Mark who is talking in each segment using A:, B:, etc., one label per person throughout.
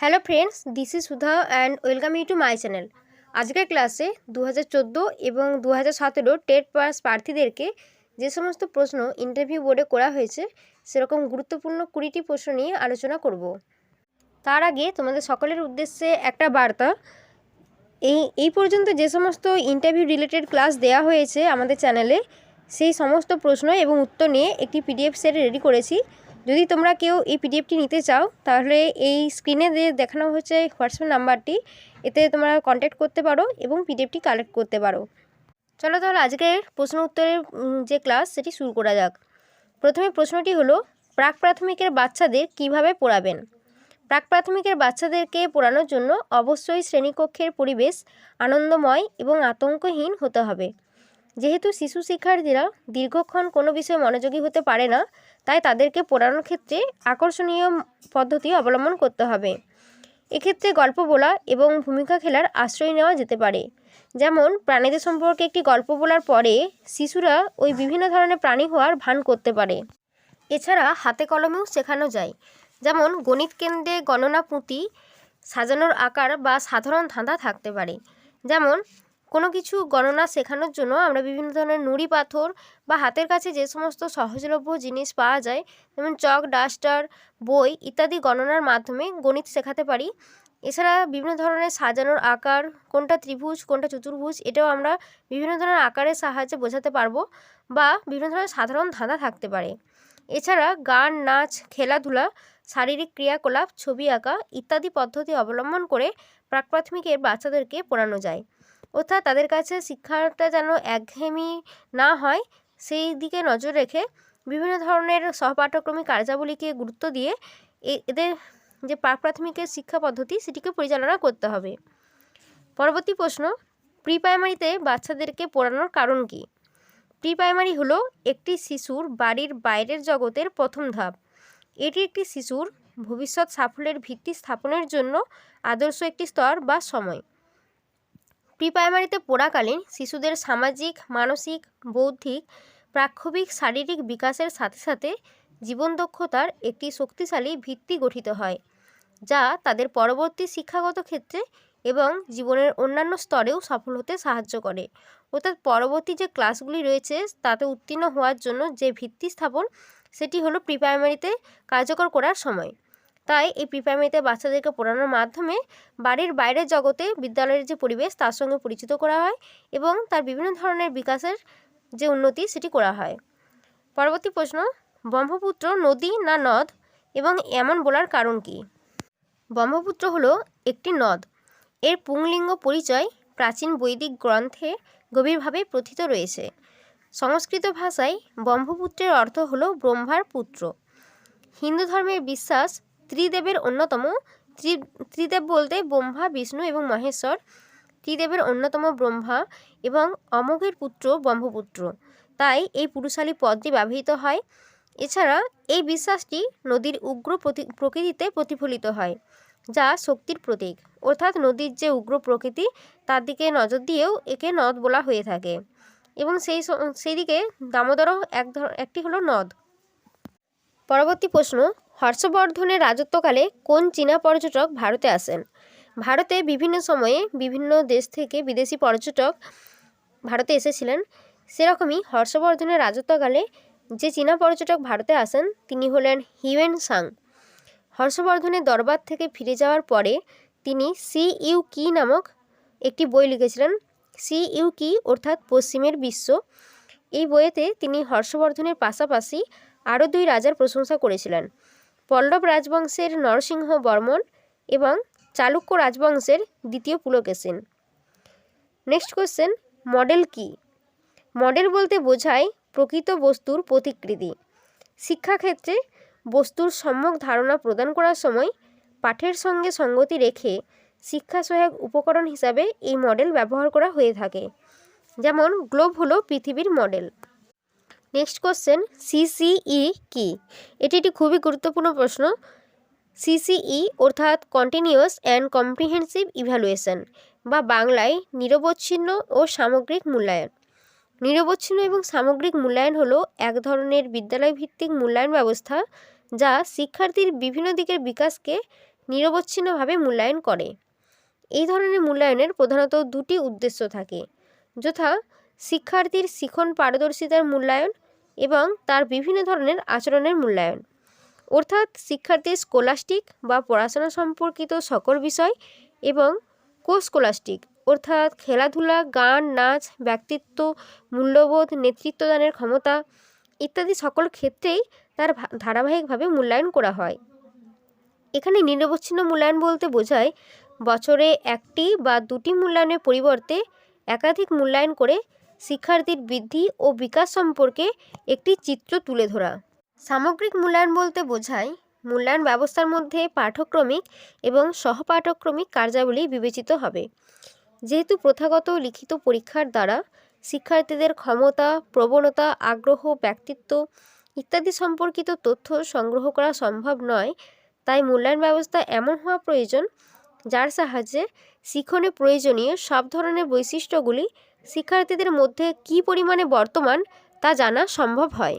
A: Hello friends this is Sudha and welcome you to my channel আজকের ক্লাসে দু হাজার চোদ্দ এবং দু হাজার সতেরো টেট পাস প্রার্থীদেরকে যে সমস্ত প্রশ্ন ইন্টারভিউ বোর্ডে করা হয়েছে, সেরকম গুরুত্বপূর্ণ কুড়িটি প্রশ্ন নিয়ে আলোচনা করব। তার আগে তোমাদের সকলের উদ্দেশ্যে একটা বার্তা। এই এই পর্যন্ত যে সমস্ত ইন্টারভিউ রিলেটেড ক্লাস দেওয়া হয়েছে আমাদের চ্যানেলে সেই সমস্ত প্রশ্ন এবং উত্তর নিয়ে একটি পিডিএফ সেট রেডি করেছি। যদি তোমরা কেউ এই পিডিএফটি নিতে চাও, তাহলে এই স্ক্রিনে দেখানো হচ্ছে হোয়াটসঅ্যাপ নাম্বারটি। এতে তোমরা কন্ট্যাক্ট করতে পারো এবং পিডিএফটি কালেক্ট করতে পারো। চলো তাহলে আজকের প্রশ্ন উত্তরের যে ক্লাস সেটি শুরু করা যাক। প্রথমে প্রশ্নটি হলো, প্রাক প্রাথমিকের বাচ্চাদের কীভাবে পড়াবেন? প্রাক প্রাথমিকের বাচ্চাদেরকে পড়ানোর জন্য অবশ্যই শ্রেণীকক্ষের পরিবেশ আনন্দময় এবং আতঙ্কহীন হতে হবে। যেহেতু শিশু শিক্ষার্থীরা দীর্ঘক্ষণ কোনো বিষয়ে মনোযোগী হতে পারে না তাই তাদেরকে পড়ানোর ক্ষেত্রে আকর্ষণীয় পদ্ধতি অবলম্বন করতে হবে। এক্ষেত্রে গল্প বলা এবং ভূমিকা খেলার আশ্রয় নেওয়া যেতে পারে। যেমন, প্রাণীদের সম্পর্কে একটি গল্প বলার পরে শিশুরা ওই বিভিন্ন ধরনের প্রাণী হওয়ার ভান করতে পারে। এছাড়া হাতে কলমেও শেখানো যায়। যেমন, গণিত কেন্দ্রে গণনা পুঁতি সাজানোর আকার বা সাধারণ ধাঁধা থাকতে পারে। যেমন কোনো কিছু গণনা শেখানোর জন্য আমরা বিভিন্ন ধরনের নুড়ি পাথর বা হাতের কাছে যে সমস্ত সহজলভ্য জিনিস পাওয়া যায়, যেমন চক, ডাস্টার, বই ইত্যাদি গণনার মাধ্যমে গণিত শেখাতে পারি। এছাড়া বিভিন্ন ধরনের সাজানোর আকার, কোনটা ত্রিভুজ, কোনটা চতুর্ভুজ, এটাও আমরা বিভিন্ন ধরনের আকারের সাহায্যে বোঝাতে পারব বা বিভিন্ন ধরনের সাধারণ ধাঁধা থাকতে পারে। এছাড়া গান, নাচ, খেলাধুলা, শারীরিক ক্রিয়াকলাপ, ছবি আঁকা ইত্যাদি পদ্ধতি অবলম্বন করে প্রাক প্রাথমিকের বাচ্চাদেরকে পড়ানো যায়। অর্থাৎ তাদের কাছে শিক্ষাটা যেন একঘেয়েমি না হয়, সেই দিকে নজর রেখে বিভিন্ন ধরনের সহপাঠক্রমিক কার্যাবলীকে গুরুত্ব দিয়ে এদের যে প্রাক প্রাথমিকের শিক্ষা পদ্ধতি সেটিকে পরিচালনা করতে হবে। পরবর্তী প্রশ্ন প্রি প্রাইমারিতে বাচ্চাদেরকে পড়ানোর কারণ কী? প্রি প্রাইমারি হলো একটি শিশুর বাড়ির বাইরের জগতের প্রথম ধাপ। এটি একটি শিশুর ভবিষ্যৎ সাফল্যের ভিত্তি স্থাপনের জন্য আদর্শ একটি স্তর বা সময়। প্রি প্রাইমারিতে পড়াকালীন শিশুদের সামাজিক, মানসিক, বৌদ্ধিক প্রাক্ষবিক শারীরিক বিকাশের সাথে সাথে জীবন দক্ষতার একটি শক্তিশালী ভিত্তি গঠিত হয়, যা তাদের পরবর্তী শিক্ষাগত ক্ষেত্রে এবং জীবনের অন্যান্য স্তরেও সফল হতে সাহায্য করে। অর্থাৎ পরবর্তী যে ক্লাসগুলি রয়েছে, তাতে উত্তীর্ণ হওয়ার জন্য যে ভিত্তি স্থাপন, সেটি হলো প্রি প্রাইমারিতে কার্যকর করার সময়। তাই এই প্রি প্রাইমারিতে বাচ্চাদেরকে পড়ানোর মাধ্যমে বাড়ির বাইরের জগতে বিদ্যালয়ের যে পরিবেশ, তার সঙ্গে পরিচিত করা হয় এবং তার বিভিন্ন ধরনের বিকাশের যে উন্নতি, সেটি করা হয়। পরবর্তী প্রশ্ন, ব্রহ্মপুত্র নদী না নদ এবং এমন বলার কারণ কী? ব্রহ্মপুত্র হলো একটি নদ। এর পুংলিঙ্গ পরিচয় প্রাচীন বৈদিক গ্রন্থে গভীরভাবে প্রথিত রয়েছে। সংস্কৃত ভাষায় ব্রহ্মপুত্রের অর্থ হলো ব্রহ্মার পুত্র। হিন্দু ধর্মের বিশ্বাস ত্রিদেবের অন্যতম, ত্রি, ত্রিদেব বলতে ব্রহ্মা, বিষ্ণু এবং মহেশ্বর। ত্রিদেবের অন্যতম ব্রহ্মা এবং অমোঘের পুত্র ব্রহ্মপুত্র। তাই এই পুরুষালী পদটি ব্যবহৃত হয়। এছাড়া এই বিশ্বাসটি নদীর উগ্র প্রকৃতিতে প্রতিফলিত হয়, যা শক্তির প্রতীক। অর্থাৎ নদীর যে উগ্র প্রকৃতি, তার দিকে নজর দিয়েও একে নদ বলা হয়ে থাকে। এবং সেই সেই দিকে দামোদরও এক একটি হলো নদ। পরবর্তী প্রশ্ন হর্ষবর্ধনের রাজত্বকালে কোন চীনা পর্যটক ভারতে আসেন? ভারতে বিভিন্ন সময়ে বিভিন্ন দেশ থেকে বিদেশি পর্যটক ভারতে এসেছিলেন। সেরকমই হর্ষবর্ধনের রাজত্বকালে যে চীনা পর্যটক ভারতে আসেন, তিনি হলেন হিউয়েন সাং। হর্ষবর্ধনের দরবার থেকে ফিরে যাওয়ার পরে তিনি সি ইউ কি নামক একটি বই লিখেছিলেন। সি ইউ কি অর্থাৎ পশ্চিমের বিশ্ব। এই বইয়েতে তিনি হর্ষবর্ধনের পাশাপাশি আরও দুই রাজার প্রশংসা করেছিলেন। পল্লব রাজবংশের নরসিংহ বর্মন এবং চালুক্য রাজবংশের দ্বিতীয় পুলকেশিন নেক্সট কোশ্চেন মডেল কি? মডেল বলতে বোঝায় প্রকৃত বস্তুর প্রতিকৃতি। শিক্ষাক্ষেত্রে বস্তুর সম্যক ধারণা প্রদান করার সময় পাঠের সঙ্গে সঙ্গতি রেখে শিক্ষা সহায়ক উপকরণ হিসাবে এই মডেল ব্যবহার করা হয়ে থাকে। যেমন গ্লোব হলো পৃথিবীর মডেল নেক্সট কোশ্চেন সিসিই কি? এটি একটি খুবই গুরুত্বপূর্ণ প্রশ্ন। সিসিই অর্থাৎ কন্টিনিউয়াস অ্যান্ড কম্প্রিহেন্সিভ ইভ্যালুয়েশন বা বাংলায় নিরবচ্ছিন্ন ও সামগ্রিক মূল্যায়ন। নিরবচ্ছিন্ন এবং সামগ্রিক মূল্যায়ন হলো এক ধরনের বিদ্যালয় ভিত্তিক মূল্যায়ন ব্যবস্থা যা শিক্ষার্থীর বিভিন্ন দিকের বিকাশকে নিরবচ্ছিন্নভাবে মূল্যায়ন করে। এই ধরনের মূল্যায়নের প্রধানত দুটি উদ্দেশ্য থাকে, যথা শিক্ষার্থীর শিখন পারদর্শিতার মূল্যায়ন এবং তার বিভিন্ন ধরনের আচরণের মূল্যায়ন। অর্থাৎ শিক্ষার্থীর স্কলাস্টিক বা পড়াশোনা সম্পর্কিত সকল বিষয় এবং কোস্কলাস্টিক অর্থাৎ খেলাধুলা, গান, নাচ, ব্যক্তিত্ব, মূল্যবোধ, নেতৃত্বদানের ক্ষমতা ইত্যাদি সকল ক্ষেত্রেই তার ধারাবাহিকভাবে মূল্যায়ন করা হয়। এখানে নিরবচ্ছিন্ন মূল্যায়ন বলতে বোঝায় বছরে একটি বা দুটি মূল্যায়নের পরিবর্তে একাধিক মূল্যায়ন করে শিক্ষার্থীর বৃদ্ধি ও বিকাশ সম্পর্কে একটি চিত্র তুলে ধরা। সামগ্রিক মূল্যায়ন বলতে বোঝায়, মূল্যায়ন ব্যবস্থার মধ্যে পাঠক্রমিক এবং সহপাঠক্রমিক কার্যাবলী বিবেচিত হবে। যেহেতু প্রথাগত লিখিত পরীক্ষার দ্বারা শিক্ষার্থীদের ক্ষমতা, প্রবণতা, আগ্রহ, ব্যক্তিত্ব ইত্যাদি সম্পর্কিত তথ্য সংগ্রহ করা সম্ভব নয়, তাই মূল্যায়ন ব্যবস্থা এমন হওয়া প্রয়োজন, যার সাহায্যে শিখনে প্রয়োজনীয় সব ধরনের বৈশিষ্ট্যগুলি শিক্ষার্থীদের মধ্যে কী পরিমাণে বর্তমান তা জানা সম্ভব হয়।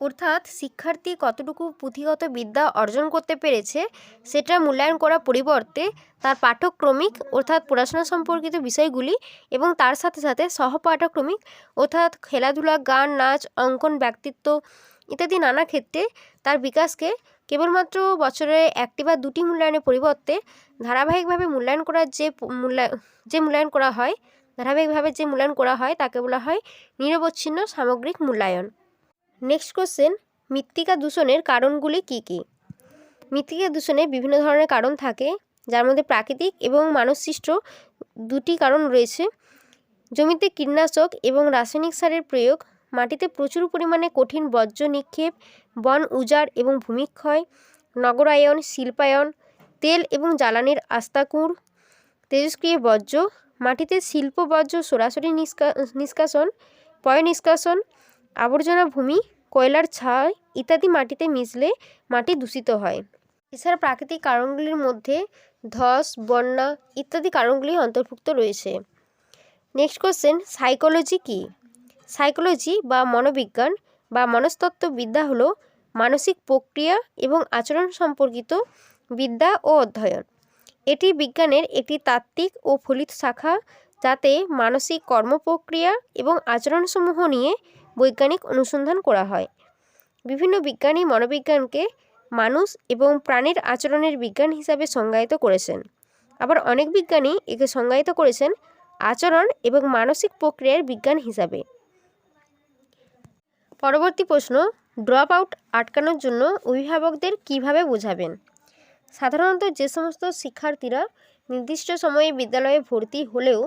A: অর্থাৎ শিক্ষার্থী কতটুকু পুঁথিগত বিদ্যা অর্জন করতে পেরেছে সেটা মূল্যায়ন করার পরিবর্তে তার পাঠ্যক্রমিক অর্থাৎ পড়াশোনা সম্পর্কিত বিষয়গুলি এবং তার সাথে সাথে সহপাঠক্রমিক অর্থাৎ খেলাধুলা, গান, নাচ, অঙ্কন, ব্যক্তিত্ব ইত্যাদি নানা ক্ষেত্রে তার বিকাশকে কেবলমাত্র বছরে একটি বা দুটি মূল্যায়নের পরিবর্তে ধারাবাহিকভাবে মূল্যায়ন করার যে মূল্যায়ন যে মূল্যায়ন করা হয় ধারাবাহিকভাবে যে মূল্যায়ন করা হয় তাকে বলা হয় নিরবচ্ছিন্ন সামগ্রিক মূল্যায়ন। নেক্সট কোশ্চেন মৃত্তিকা দূষণের কারণগুলি কী কী? মৃত্তিকা দূষণের বিভিন্ন ধরনের কারণ থাকে, যার মধ্যে প্রাকৃতিক এবং মানবসৃষ্ট দুটি কারণ রয়েছে। জমিতে কীটনাশক এবং রাসায়নিক সারের প্রয়োগ, মাটিতে প্রচুর পরিমাণে কঠিন বর্জ্য নিক্ষেপ, বন উজাড় এবং ভূমিক্ষয়, নগরায়ন, শিল্পায়ন, তেল এবং জ্বালানির আস্তাকুর, তেজস্ক্রিয় বর্জ্য মাটিতে শিল্প, বর্জ্য, সরাসরি নিষ্কা, নিষ্কাশন, পয় নিষ্কাশন, আবর্জনা ভূমি, কয়লার ছাই ইত্যাদি মাটিতে মিশলে মাটি দূষিত হয়। এছাড়া প্রাকৃতিক কারণগুলির মধ্যে ধস, বন্যা ইত্যাদি কারণগুলি অন্তর্ভুক্ত রয়েছে। নেক্সট কোশ্চেন সাইকোলজি কী? সাইকোলজি বা মনোবিজ্ঞান বা মনস্তত্ত্ববিদ্যা হলো মানসিক প্রক্রিয়া এবং আচরণ সম্পর্কিত বিদ্যা ও অধ্যয়ন। এটি বিজ্ঞানের একটি তাত্ত্বিক ও ফলিত শাখা যাতে মানসিক কর্মপ্রক্রিয়া এবং আচরণসমূহ নিয়ে বৈজ্ঞানিক অনুসন্ধান করা হয়। বিভিন্ন বিজ্ঞানী মনোবিজ্ঞানকে মানুষ এবং প্রাণীর আচরণের বিজ্ঞান হিসাবে সংজ্ঞায়িত করেছেন। আবার অনেক বিজ্ঞানী একে সংজ্ঞায়িত করেছেন আচরণ এবং মানসিক প্রক্রিয়ার বিজ্ঞান হিসাবে। পরবর্তী প্রশ্ন, ড্রপ আউট আটকানোর জন্য অভিভাবকদের কীভাবে বোঝাবেন? সাধারণত যে সমস্ত শিক্ষার্থীরা নির্দিষ্ট সময়ে বিদ্যালয়ে ভর্তি হলেও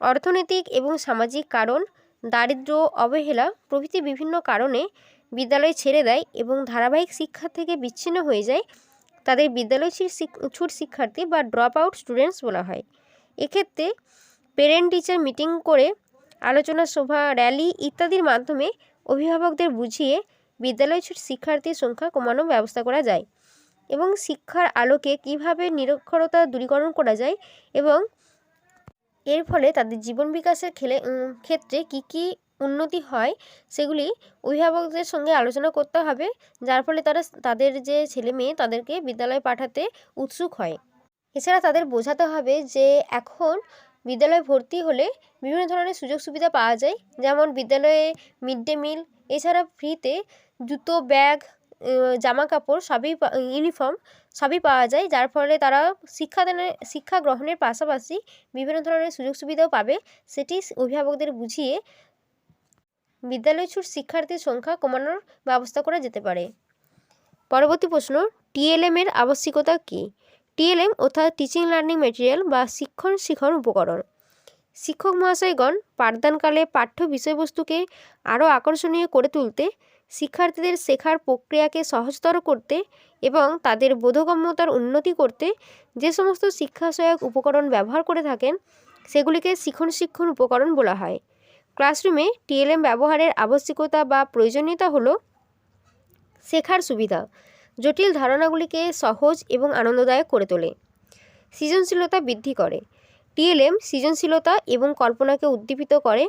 A: অর্থনৈতিক এবং সামাজিক কারণ, দারিদ্র্য, অবহেলা প্রভৃতি বিভিন্ন কারণে বিদ্যালয় ছেড়ে দেয় এবং ধারাবাহিক শিক্ষা থেকে বিচ্ছিন্ন হয়ে যায়, তাদের বিদ্যালয় ছুট শিক্ষার্থী বা ড্রপ আউট স্টুডেন্টস বলা হয়। এক্ষেত্রে পেরেন্ট টিচার মিটিং করে আলোচনা সভা র্যালি ইত্যাদির মাধ্যমে অভিভাবকদের বুঝিয়ে বিদ্যালয় ছুট শিক্ষার্থীর সংখ্যা কমানোর ব্যবস্থা করা যায়। এবং শিক্ষার আলোকে কীভাবে নিরক্ষরতা দূরীকরণ করা যায় এবং এর ফলে তাদের জীবন বিকাশের খেলে ক্ষেত্রে কি কি উন্নতি হয় সেগুলি অভিভাবকদের সঙ্গে আলোচনা করতে হবে, যার ফলে তারা তাদের যে ছেলে মেয়ে তাদেরকে বিদ্যালয়ে পাঠাতে উৎসুক হয়। এছাড়া তাদের বোঝাতে হবে যে এখন বিদ্যালয়ে ভর্তি হলে বিভিন্ন ধরনের সুযোগ সুবিধা পাওয়া যায়, যেমন বিদ্যালয়ে মিড ডে মিল, এছাড়া ফ্রিতে জুতো, ব্যাগ জামা কাপড় সবই ইউনিফর্ম সবই পাওয়া যায়। যার ফলে তারা শিক্ষাদানের শিক্ষা গ্রহণের পাশাপাশি বিভিন্ন ধরনের সুযোগ সুবিধাও পাবে। সেটি অভিভাবকদের বুঝিয়ে বিদ্যালয় ছুট শিক্ষার্থীর সংখ্যা কমানোর ব্যবস্থা করা যেতে পারে। পরবর্তী প্রশ্ন টিএলএম এর আবশ্যিকতা কী? টিএলএম অর্থাৎ টিচিং লার্নিং মেটেরিয়াল বা শিক্ষণ শিখন উপকরণ। শিক্ষক মহাশয়গণ পাঠদানকালে পাঠ্য বিষয়বস্তুকে আরও আকর্ষণীয় করে তুলতে শিক্ষার্থীদের শেখার প্রক্রিয়াকে সহজতর করতে এবং তাদের বোধগম্যতার উন্নতি করতে যে সমস্ত শিক্ষা সহায়ক উপকরণ ব্যবহার করে থাকেন, সেগুলিকে শিখন শিক্ষণ উপকরণ বলা হয়। ক্লাসরুমে টিএলএম ব্যবহারের আবশ্যিকতা বা প্রয়োজনীয়তা হলো শেখার সুবিধা, জটিল ধারণাগুলিকে সহজ এবং আনন্দদায়ক করে তোলে। সৃজনশীলতা বৃদ্ধি করে। টিএলএম সৃজনশীলতা এবং কল্পনাকে উদ্দীপিত করে।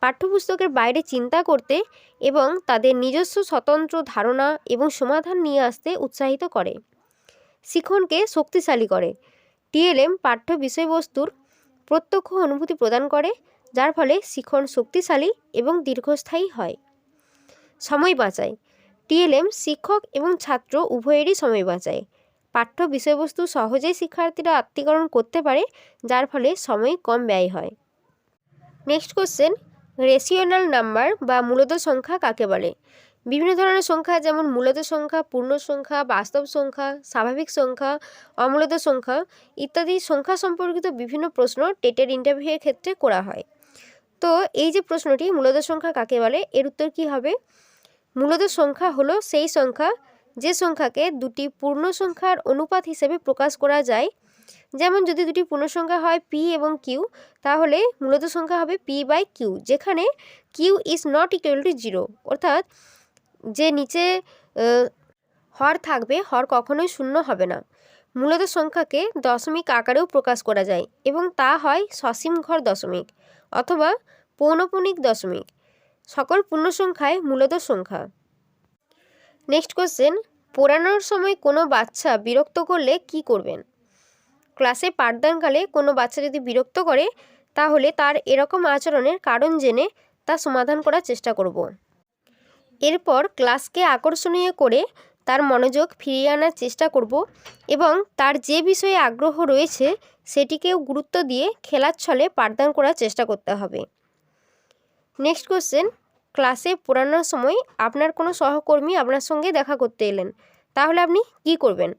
A: পাঠ্যপুস্তকের বাইরে চিন্তা করতে এবং তাদের নিজস্ব স্বতন্ত্র ধারণা এবং সমাধান নিয়ে আসতে উৎসাহিত করে। শিখনকে শক্তিশালী করে। টিএলএম পাঠ্য বিষয়বস্তুর প্রত্যক্ষ অনুভূতি প্রদান করে, যার ফলে শিখন শক্তিশালী এবং দীর্ঘস্থায়ী হয়। সময় বাঁচায়। টিএলএম শিক্ষক এবং ছাত্র উভয়েরই সময় বাঁচায়। পাঠ্য বিষয়বস্তু সহজেই শিক্ষার্থীরা আত্মীকরণ করতে পারে, যার ফলে সময় কম ব্যয় হয়। নেক্সট কোশ্চেন রেশিওনাল নাম্বার বা মূলত সংখ্যা কাকে বলে? বিভিন্ন ধরনের সংখ্যা যেমন মূলত সংখ্যা, পূর্ণ সংখ্যা, বাস্তব সংখ্যা, স্বাভাবিক সংখ্যা, অমূলত সংখ্যা ইত্যাদি সংখ্যা সম্পর্কিত বিভিন্ন প্রশ্ন টেটের ইন্টারভিউয়ের ক্ষেত্রে করা হয়। তো এই যে প্রশ্নটি, মূলত সংখ্যা কাকে বলে, এর উত্তর কী হবে? মূলত সংখ্যা হলো সেই সংখ্যা যে সংখ্যাকে দুটি পূর্ণ সংখ্যার অনুপাত হিসেবে প্রকাশ করা যায় যেমন যদি দুটি পূর্ণ সংখ্যা হয় পি এবং কিউ তাহলে মূলত সংখ্যা হবে পি বাই কিউ যেখানে Q is not equal to zero অর্থাৎ যে নিচে হর থাকবে, হর কখনোই শূন্য হবে না। মূলত সংখ্যাকে দশমিক আকারেও প্রকাশ করা যায় এবং তা হয় সসীম ঘর দশমিক অথবা পৌনপুনিক দশমিক। সকল পূর্ণ সংখ্যায় মূলত সংখ্যা। নেক্সট কোশ্চেন পড়ানোর সময় কোনো বাচ্চা বিরক্ত করলে কি করবেন? ক্লাসে পাঠদানকালে কোনো বাচ্চা যদি বিরক্ত করে, তাহলে তার এরকম আচরণের কারণ জেনে তা সমাধান করার চেষ্টা করব। এরপর ক্লাসকে আকর্ষণীয় করে তার মনোযোগ ফিরিয়ে আনার চেষ্টা করব এবং তার যে বিষয়ে আগ্রহ রয়েছে, সেটিকেও গুরুত্ব দিয়ে খেলার ছলে পাঠদান করার চেষ্টা করতে হবে। নেক্সট কোশ্চেন, ক্লাসে পড়ানোর সময় আপনার কোনো সহকর্মী আপনার সঙ্গে দেখা করতে এলেন, তাহলে আপনি কী করবেন?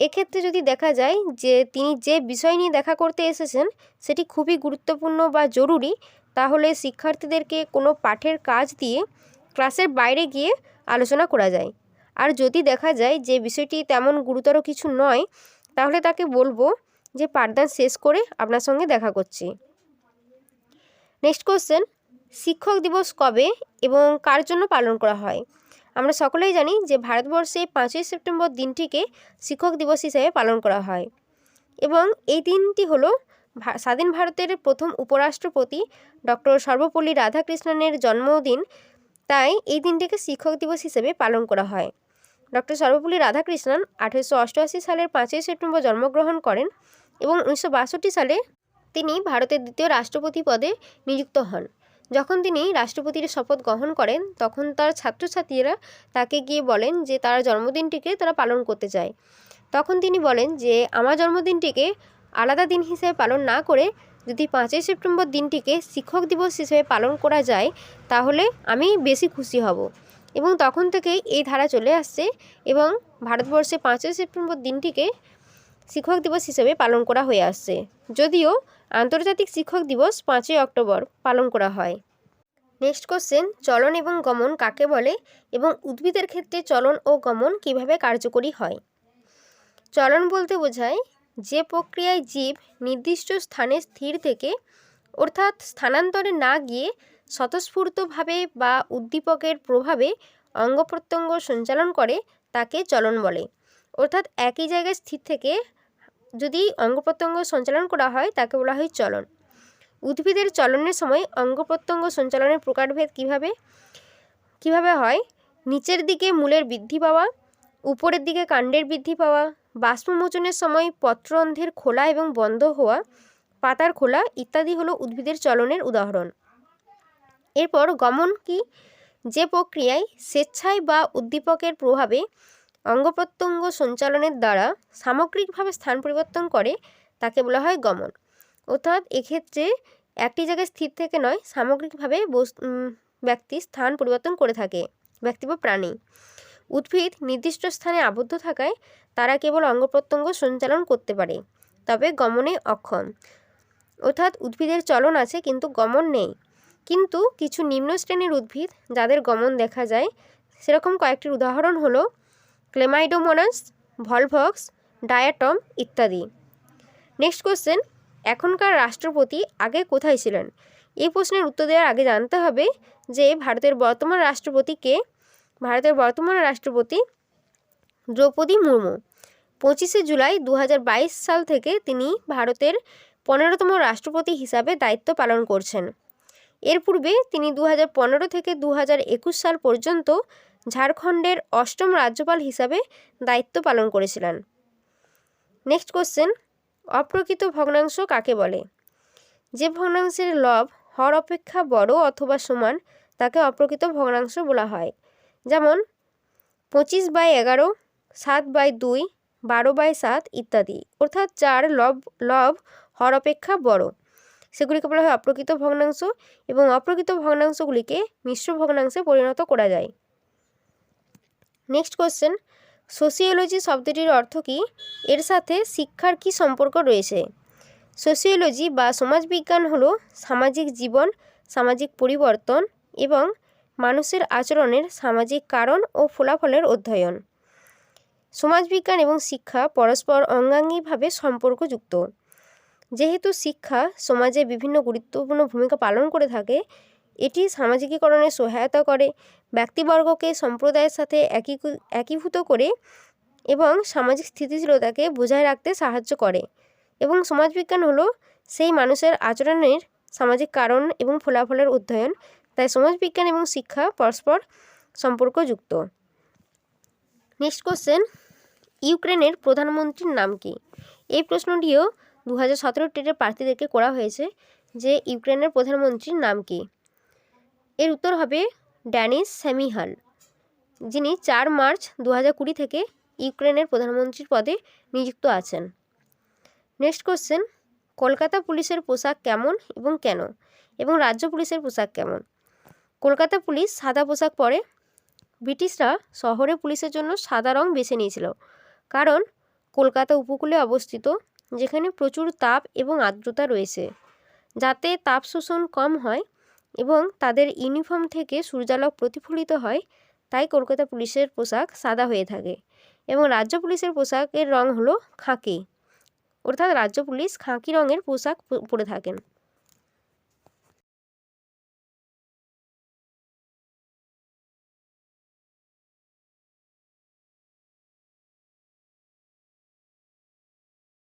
A: এক্ষেত্রে যদি দেখা যায় যে তিনি যে বিষয় নিয়ে দেখা করতে এসেছেন, সেটি খুবই গুরুত্বপূর্ণ বা জরুরি, তাহলে শিক্ষার্থীদেরকে কোনো পাঠের কাজ দিয়ে ক্লাসের বাইরে গিয়ে আলোচনা করা যায়। আর যদি দেখা যায় যে বিষয়টি তেমন গুরুতর কিছু নয়, তাহলে তাকে বলব যে পাঠদান শেষ করে আপনার সঙ্গে দেখা করছি। নেক্সট কোশ্চেন শিক্ষক দিবস কবে এবং কার জন্য পালন করা হয়? আমরা সকলেই জানি যে ভারতবর্ষে পাঁচই সেপ্টেম্বর দিনটিকে শিক্ষক দিবস হিসেবে পালন করা হয়। এবং এই দিনটি হলো স্বাধীন ভারতের প্রথম উপরাষ্ট্রপতি ডক্টর সর্বপল্লী রাধাকৃষ্ণনের জন্মদিন। তাই এই দিনটিকে শিক্ষক দিবস হিসেবে পালন করা হয়। ডক্টর সর্বপল্লী রাধাকৃষ্ণন আঠেরোশো অষ্টআশি সালের পাঁচই সেপ্টেম্বর জন্মগ্রহণ করেন এবং উনিশশো বাষট্টি সালে তিনি ভারতের দ্বিতীয় রাষ্ট্রপতি পদে নিযুক্ত হন। যখন তিনি রাষ্ট্রপতির শপথ গ্রহণ করেন, তখন তার ছাত্রছাত্রীরা তাকে গিয়ে বলেন যে তার জন্মদিনটিকে তারা পালন করতে চায়। তখন তিনি বলেন যে, আমার জন্মদিনটিকে আলাদা দিন হিসেবে পালন না করে যদি পাঁচই সেপ্টেম্বর দিনটিকে শিক্ষক দিবস হিসেবে পালন করা যায়, তাহলে আমি বেশি খুশি হব। এবং তখন থেকেই এই ধারা চলে আসছে এবং ভারতবর্ষে পাঁচই সেপ্টেম্বর দিনটিকে শিক্ষক দিবস হিসেবে পালন করা হয়ে আসছে। যদিও আন্তর্জাতিক শিক্ষক দিবস পাঁচই অক্টোবর পালন করা হয়। নেক্সট কোশ্চেন চলন এবং গমন কাকে বলে এবং উদ্ভিদের ক্ষেত্রে চলন ও গমন কীভাবে কার্যকরী হয়? চলন বলতে বোঝায় যে প্রক্রিয়ায় জীব নির্দিষ্ট স্থানে স্থির থেকে অর্থাৎ স্থানান্তরে না গিয়ে স্বতঃস্ফূর্তভাবে বা উদ্দীপকের প্রভাবে অঙ্গ প্রত্যঙ্গ সঞ্চালন করে তাকে চলন বলে। অর্থাৎ একই জায়গায় স্থির থেকে যদি অঙ্গ প্রত্যঙ্গ সঞ্চালন করা হয়, তাকে বলা হয় চলন। উদ্ভিদের চলনের সময় অঙ্গ প্রত্যঙ্গ সঞ্চালনের প্রকারভেদ কীভাবে? কীভাবে হয়? নিচের দিকে মূলের বৃদ্ধি পাওয়া, উপরের দিকে কাণ্ডের বৃদ্ধি পাওয়া, বাষ্পমোচনের সময় পত্ররন্ধ্রের খোলা এবং বন্ধ হওয়া, পাতার খোলা ইত্যাদি হলো উদ্ভিদের চলনের উদাহরণ। এরপর গমন কি? যে প্রক্রিয়ায় স্বেচ্ছায় বা উদ্দীপকের প্রভাবে অঙ্গ প্রত্যঙ্গ সঞ্চালনের দ্বারা সামগ্রিকভাবে স্থান পরিবর্তন করে, তাকে বলা হয় গমন। অর্থাৎ এক্ষেত্রে একটি জায়গায় স্থির থেকে নয়, সামগ্রিকভাবে ব্যক্তি স্থান পরিবর্তন করে থাকে, ব্যক্তি বা প্রাণী। উদ্ভিদ নির্দিষ্ট স্থানে আবদ্ধ থাকায় তারা কেবল অঙ্গ প্রত্যঙ্গ সঞ্চালন করতে পারে, তবে গমনে অক্ষম। অর্থাৎ উদ্ভিদের চলন আছে, কিন্তু গমন নেই। কিন্তু কিছু নিম্ন শ্রেণির উদ্ভিদ, যাদের গমন দেখা যায়, সেরকম কয়েকটির উদাহরণ হলো ক্লেমাইডোমোনাস, ভলভক্স, ডায়াটম ইত্যাদি। নেক্সট কোশ্চেন এখনকার রাষ্ট্রপতি আগে কোথায় ছিলেন? এই প্রশ্নের উত্তর দেওয়ার আগে জানতে হবে যে ভারতের বর্তমান রাষ্ট্রপতি কে? ভারতের বর্তমান রাষ্ট্রপতি দ্রৌপদী মুর্মু। পঁচিশে জুলাই দু হাজার বাইশ সাল থেকে তিনি ভারতের পনেরোতম রাষ্ট্রপতি হিসাবে দায়িত্ব পালন করছেন। এর পূর্বে তিনি দু থেকে দু সাল পর্যন্ত ঝাড়খণ্ডের অষ্টম রাজ্যপাল হিসাবে দায়িত্ব পালন করেছিলেন। নেক্সট কোশ্চেন অপ্রকৃত ভগ্নাংশ কাকে বলে? যে ভগ্নাংশের লব হর অপেক্ষা বড় অথবা সমান, তাকে অপ্রকৃত ভগ্নাংশ বলা হয়। যেমন, পঁচিশ বাই এগারো, সাত বাই দুই, বারো বাই সাত ইত্যাদি। অর্থাৎ চার লব লব হর অপেক্ষা বড়। সেগুলিকে বলা হয় অপ্রকৃত ভগ্নাংশ এবং অপ্রকৃত ভগ্নাংশগুলিকে মিশ্র ভগ্নাংশে পরিণত করা যায়। নেক্সট কোশ্চেন সোসিওলজি শব্দটির অর্থ কী? এর সাথে শিক্ষার কী সম্পর্ক রয়েছে? সোসিওলজি বা সমাজবিজ্ঞান হলো সামাজিক জীবন, সামাজিক পরিবর্তন এবং মানুষের আচরণের সামাজিক কারণ ও ফলাফলের অধ্যয়ন। সমাজবিজ্ঞান এবং শিক্ষা পরস্পর অঙ্গাঙ্গিভাবে সম্পর্কযুক্ত। যেহেতু শিক্ষা সমাজে বিভিন্ন গুরুত্বপূর্ণ ভূমিকা পালন করে থাকে এটি সামাজিকীকরণে সহায়তা করে, ব্যক্তিবর্গকে সম্প্রদায়ের সাথে একী একীভূত করে এবং সামাজিক স্থিতিশীলতাকে বজায় রাখতে সাহায্য করে এবং সমাজবিজ্ঞান হলো সেই মানুষের আচরণের সামাজিক কারণ এবং ফলাফলের অধ্যয়ন, তাই সমাজবিজ্ঞান এবং শিক্ষা পরস্পর সম্পর্কযুক্ত। নেক্সট কোশ্চেন ইউক্রেনের প্রধানমন্ত্রীর নাম কি? এই প্রশ্নটিও দু হাজার সতেরো টেটের প্রার্থীদেরকে করা হয়েছে যে ইউক্রেনের প্রধানমন্ত্রীর নাম কি? এর উত্তর হবে ড্যানিস স্যামিহাল, যিনি চার মার্চ দু কুড়ি থেকে ইউক্রেনের প্রধানমন্ত্রীর পদে নিযুক্ত আছেন। নেক্সট কোশ্চেন কলকাতা পুলিশের পোশাক কেমন এবং কেন? এবং রাজ্য পুলিশের পোশাক কেমন? কলকাতা পুলিশ সাদা পোশাক পরে। ব্রিটিশরা শহরে পুলিশের জন্য সাদা রং বেছে নিয়েছিল, কারণ কলকাতা উপকূলে অবস্থিত, যেখানে প্রচুর তাপ এবং আর্দ্রতা রয়েছে। যাতে তাপ শোষণ কম হয় এবং তাদের ইউনিফর্ম থেকে সূর্যালোক প্রতিফলিত হয়, তাই কলকাতা পুলিশের পোশাক সাদা হয়ে থাকে এবং রাজ্য পুলিশের পোশাকের রং হলো খাকি। অর্থাৎ রাজ্য পুলিশ খাকি রঙের পোশাক পরে থাকেন।